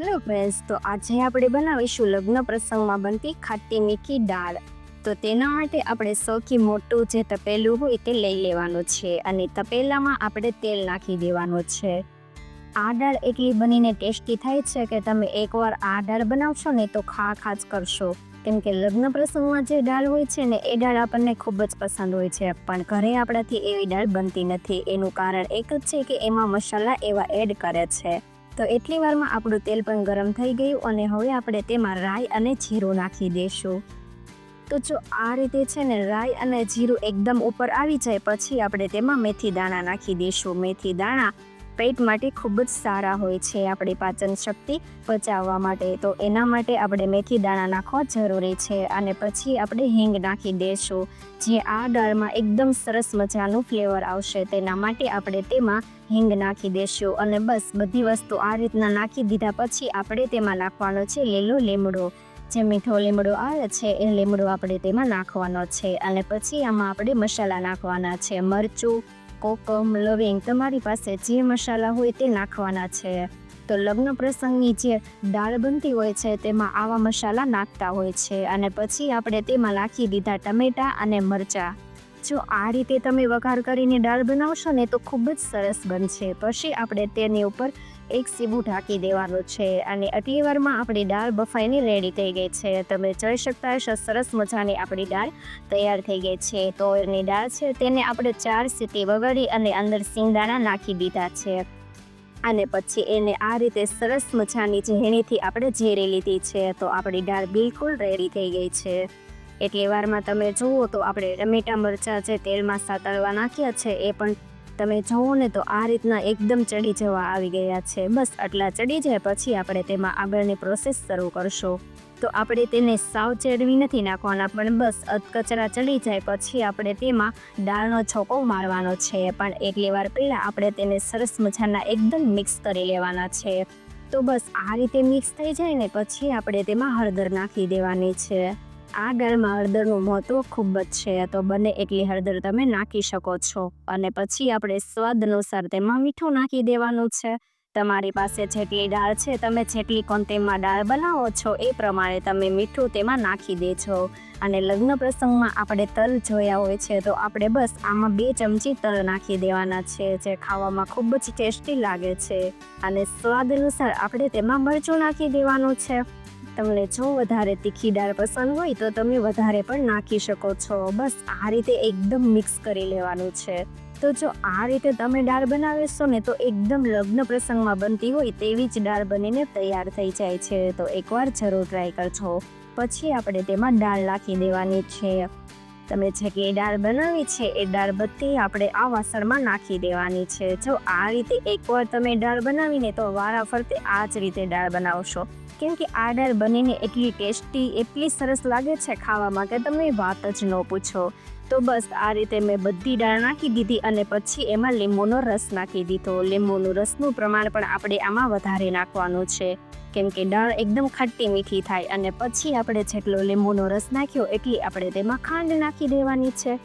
Hello friends તો આજે આપણે બનાવીશું લગ્ન પ્રસંગમાં બનતી ખાટી મીઠી દાળ. તો તેના માટે આપણે સૌથી મોટું જે તપેલું હોય તે લઈ લેવાનું છે અને તપેલામાં આપણે તેલ નાખી દેવાનું છે. આ દાળ એટલી બનીને ટેસ્ટી થાય છે કે તમે એકવાર આ દાળ બનાવશો ને તો ખા ખાચ કરશો. કેમ કે લગ્ન પ્રસંગમાં જે દાળ હોય છે ને એ દાળ આપણને ખૂબ જ પસંદ હોય છે. પણ ઘરે આપણાથી એવી દાળ બનતી નથી. એનું કારણ એક જ છે કે એમાં મસાલા એવા એડ કરે છે. તો એટલી વારમાં આપણું તેલ પણ ગરમ થઈ ગયું અને હવે આપણે તેમાં રાઈ અને જીરું નાખી દઈશું તો જો આ રીતે છે ને રાઈ અને જીરું એકદમ ઉપર આવી જાય, પછી આપણે તેમાં મેથી દાણા નાખી દઈશું મેથી દાણા પેટ માટે ખૂબ જ સારા હોય છે આપણી પાચન શક્તિ પચાવવા માટે. તો એના માટે આપણે મેથી દાણા નાખવા જરૂરી છે અને પછી આપણે હિંગ નાખી દઈશું જે આ દાળમાં એકદમ સરસ મજાનું ફ્લેવર આવશે તેના માટે આપણે તેમાં હિંગ નાખી દઈશું અને બસ બધી વસ્તુ આ રીતના નાખી દીધા પછી આપણે તેમાં નાખવાનો છે લીલો લીમડો. જે મીઠો લીમડો આવે છે એ લીમડો આપણે તેમાં નાખવાનો છે અને પછી આમાં આપણે મસાલા નાખવાના છે, મરચું કોકમ, લવિંગ, તમારી પાસે જે મસાલા હોય તે નાખવાના છે. તો લગ્ન પ્રસંગની જે દાળ બનતી હોય છે, તેમાં આવા મસાલા નાખતા હોય છે અને પછી આપણે તેમાં નાખી દીધા ટમેટા અને મરચાં. જો આ રીતે તમે વઘાર કરીને દાળ બનાવશો ને તો ખૂબ જ સરસ બનશે. પછી આપણે તેની ઉપર એક સીબું ઢાંકી દેવાનું છે અને આટલી વારમાં આપણી દાળ બફાઈની રેડી થઈ ગઈ છે. તમે જોઈ શકતા હશો, સરસ મજાની આપણી દાળ તૈયાર થઈ ગઈ છે. તો એની દાળ છે તેને આપણે ચાર સીટી વગાડી અને અંદર સિંગદાણા નાખી દીધા છે. અને પછી એને આ રીતે સરસ મજાની ઝીણીથી આપણે ઝેરી લીધી છે. તો આપણી દાળ બિલકુલ રેડી થઈ ગઈ છે. એટલી વારમાં તમે જુઓ તો આપણે ટમેટા મરચાં જે તેલમાં સાતળવા નાખ્યા છે, એ પણ તમે જુઓ ને તો આ રીતના એકદમ ચડી જવા આવી ગયા છે. બસ આટલા ચડી જાય પછી આપણે તેમાં આગળની પ્રોસેસ શરૂ કરશો. તો આપણે તેને સાવ ચેડવી નથી નાખવાના, પણ બસ અધકચરા ચડી જાય પછી આપણે તેમાં દાળનો છોકો મારવાનો છે. પણ એટલી વાર પહેલાં આપણે તેને સરસ મજાના એકદમ મિક્સ કરી લેવાના છે. તો બસ આ રીતે મિક્સ થઈ જાય ને પછી આપણે તેમાં હળદર નાખી દેવાની છે. આ દાળમાં હળદરનું મહત્વ ખૂબ જ છે. તો બને એટલી હળદર તમે નાખી શકો છો. અને પછી આપણે સ્વાદ અનુસાર તેમાં મીઠું નાખી દેવાનું છે. તમારી પાસે જેટલી દાળ છે, તમે જેટલી ક્વોન્ટિટીમાં દાળ બનાવો છો, એ પ્રમાણે તમે મીઠું તેમાં નાખી દેજો. અને લગ્ન પ્રસંગમાં આપણે તલ જોયા હોય છે, તો આપણે બસ આમાં બે ચમચી તલ નાખી દેવાના છે, જે ખાવામાં ખૂબ જ ટેસ્ટી લાગે છે. અને સ્વાદ અનુસાર આપણે તેમાં મરચું નાખી દેવાનું છે. તમને જો વધારે તીખી દાળ પસંદ હોય તો તમે વધારે પણ નાખી શકો છો. બસ આ રીતે એકદમ મિક્સ કરી લેવાનું છે. તો જો આ રીતે તમે દાળ બનાવીશો ને તો એકદમ લગ્ન પ્રસંગમાં બનતી હોય તેવી જ દાળ બનીને તૈયાર થઈ જાય છે. તો એકવાર જરૂર ટ્રાય કરજો. પછી આપણે તેમાં દાળ નાખી દેવાની છે. તમે જે કે દાળ બનાવી છે એ દાળ બધી આપણે આ વાસણમાં નાખી દેવાની છે. જો આ રીતે એકવાર તમે દાળ બનાવીને તો વારા ફરતે આ જ રીતે દાળ બનાવશો. કેમ કે આ દાળ બનીને એટલી ટેસ્ટી, એટલી સરસ લાગે છે ખાવામાં કે તમે વાત જ ન પૂછો. તો બસ આ રીતે મેં બધી દાળ નાખી દીધી અને પછી એમાં લીંબુનો રસ નાખી દીધો. લીંબુનું રસનું પ્રમાણ પણ આપણે આમાં વધારે નાખવાનું છે. કેમ કે દાળ એકદમ ખાટી મીઠી થાય અને પછી આપણે જેટલો લીંબુનો રસ નાખ્યો એટલી આપણે તેમાં ખાંડ નાખી દેવાની છે.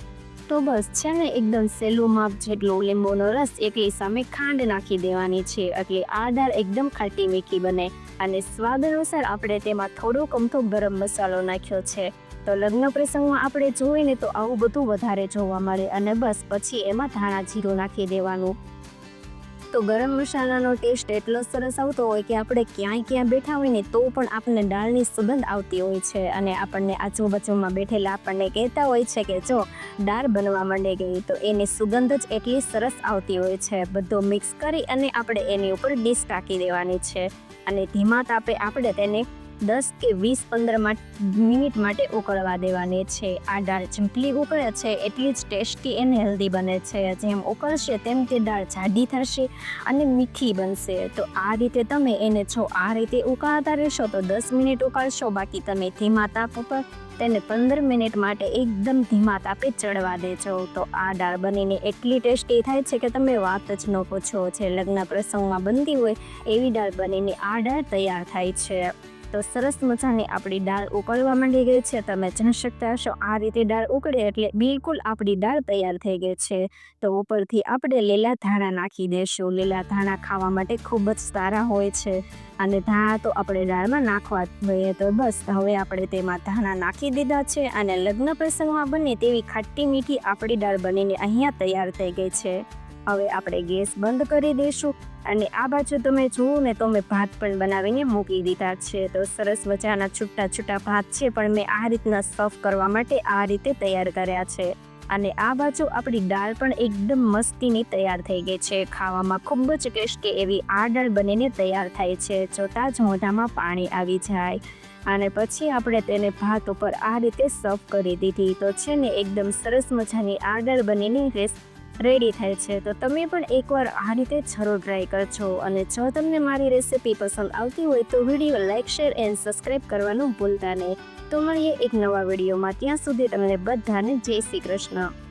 તો બસ છે ને એકદમ સહેલું માપ જેટલો લીંબુનો રસ એટલી સામે ખાંડ નાખી દેવાની છે. એટલે આ દાળ એકદમ ખાટી મીઠી બને. અને સ્વાદ અનુસાર આપણે તેમાં થોડો કમથો ગરમ મસાલો નાખ્યો છે. તો લગ્ન પ્રસંગમાં આપણે જોઈએ ને તો આવું બધું વધારે જોવા મળે અને બસ પછી એમાં ધાણા જીરું નાખી દેવાનું. તો ગરમ મસાલાનો ટેસ્ટ એટલો સરસ આવતો હોય કે આપણે ક્યાંય ક્યાં બેઠા હોય ને તો પણ આપણને દાળની સુગંધ આવતી હોય છે. અને આપણને આજુબાજુમાં બેઠેલા આપણને કહેતા હોય છે કે જો દાળ બનવા માંડી ગઈ, તો એની સુગંધ જ એટલી સરસ આવતી હોય છે. બધું મિક્સ કરી અને આપણે એની ઉપર ડીશ ટાંકી દેવાની છે. અને ધીમા તાપે આપણે તેને દસ કે વીસ પંદર મિનિટ માટે ઉકળવા દેવાની છે. આ દાળ ચીંપલી ઉકળે છે, એટલી જ ટેસ્ટી એન્ડ હેલ્ધી બને છે. જેમ ઉકળશે તેમ તે દાળ જાડી થશે અને મીઠી બનશે. તો આ રીતે તમે એને જો આ રીતે ઉકાળતા રહેશો તો દસ મિનિટ ઉકાળશો. બાકી તમે ધીમા તાપ ઉપર તેને પંદર મિનિટ માટે એકદમ ધીમા તાપે ચડવા દેજો. તો આ દાળ બનીને એટલી ટેસ્ટી થાય છે કે તમે વાત જ ન પૂછો. છે લગ્ન પ્રસંગમાં બનતી હોય એવી દાળ બનીને આ દાળ તૈયાર થાય છે. તો સરસ મજાની આપણી દાળ ઉકળવા માંડી ગઈ છે. તમે જાણી શકતા હશો, આ રીતે દાળ ઉકળે એટલે બિલકુલ આપણી દાળ તૈયાર થઈ ગઈ છે. તો ઉપરથી આપણે લીલા ધાણા નાખી દઈશું લીલા ધાણા ખાવા માટે ખૂબ જ સારા હોય છે. અને ધાણા તો આપણે દાળમાં નાખવા જોઈએ તો બસ, હવે આપણે તેમાં ધાણા નાખી દીધા છે અને લગ્ન પ્રસંગમાં બને તેવી ખાટી મીઠી આપણી દાળ બનીને અહીંયા તૈયાર થઈ ગઈ છે. હવે આપણે ગેસ બંધ કરી દઈશું અને આ બાજુ તમે જુઓ ને તો મેં ભાત પણ બનાવીને મૂકી દીધા છે. તો સરસ મજાના છૂટા છૂટા ભાત છે પણ મેં આ રીતના સર્વ કરવા માટે આ રીતે તૈયાર કર્યા છે. અને આ બાજુ આપણી દાળ પણ એકદમ મસ્તીની તૈયાર થઈ ગઈ છે. ખાવામાં ખૂબ જ ટેસ્ટી એવી આ દાળ બનીને તૈયાર થાય છે. જોતાં જ મોઢામાં પાણી આવી જાય. અને પછી આપણે તેને ભાત ઉપર આ રીતે સર્વ કરી દીધી. તો છે ને એકદમ સરસ મજાની આ દાળ બનીને રેસ રેડી થાય છે. તો તમે પણ એકવાર આ રીતે જરૂર ટ્રાય કરજો અને જો તમને મારી રેસિપી પસંદ આવતી હોય તો video like share and subscribe કરવાનું ભૂલતા નહીં. તો મળીએ એક નવા વિડીયોમાં ત્યાં સુધી તમને બધાને જય શ્રી કૃષ્ણ.